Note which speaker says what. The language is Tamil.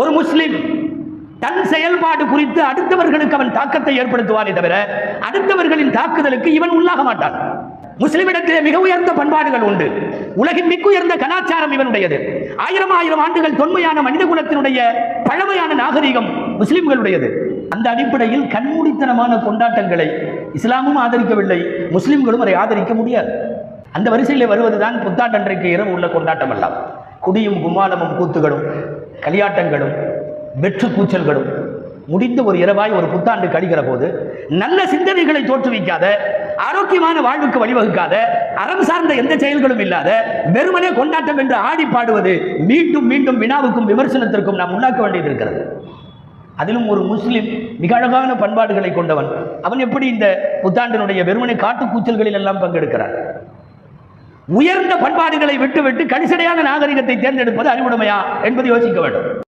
Speaker 1: ஒரு முஸ்லிம் தன் செயல்பாடு குறித்து அடுத்தவர்களுக்கு அவன் தாக்கத்தை ஏற்படுத்துவானே தவிர அடுத்தவர்களின் தாக்குதலுக்கு இவன் உள்ளாக மாட்டான். முஸ்லிமிடத்திலே மிக உயர்ந்த பண்பாடுகள் உண்டு. உலகின் மிக உயர்ந்த கலாச்சாரம் இவனுடையது. ஆயிரம் ஆயிரம் ஆண்டுகள் தொன்மையான மனித குலத்தினுடைய பழமையான நாகரிகம் முஸ்லிம்களுடையது. அந்த அடிப்படையில் கண்மூடித்தனமான கொண்டாட்டங்களை இஸ்லாமும் ஆதரிக்கவில்லை முஸ்லிம்களும் அதை ஆதரிக்க முடியாது. அந்த வரிசையில் வருவதுதான் புத்தாண்டன்றைக்கு இரவு உள்ள கொண்டாட்டம் எல்லாம் குடியும் கும்மாளமும் கூத்துகளும். களியாட்டங்களும் வெற்று கூச்சல்களும் முடிந்த ஒரு இரவாய் ஒரு புத்தாண்டு கழிகிற போது நல்ல சிந்தனைகளை தோற்றுவிக்காத ஆரோக்கியமான வாழ்வுக்கு வழிவகுக்காத அறம் சார்ந்த எந்த செயல்களும் இல்லாத வெறுமனே கொண்டாட்டம் என்று ஆடி பாடுவது மீண்டும் மீண்டும் வினாவுக்கும் விமர்சனத்திற்கும் நாம் உள்ளாக்க வேண்டியது இருக்கிறது. அதிலும் ஒரு முஸ்லிம் மிக அழகான பண்பாடுகளை கொண்டவன் அவன் எப்படி இந்த புத்தாண்டினுடைய வெறுமனை காட்டு கூச்சல்களில் எல்லாம் பங்கெடுக்கிறான்? உயர்ந்த பண்பாடுகளை விட்டுவிட்டு கடிசடையான நாகரிகத்தை தேர்ந்தெடுப்பது அறிவுடைமையா என்பதை யோசிக்க வேண்டும்.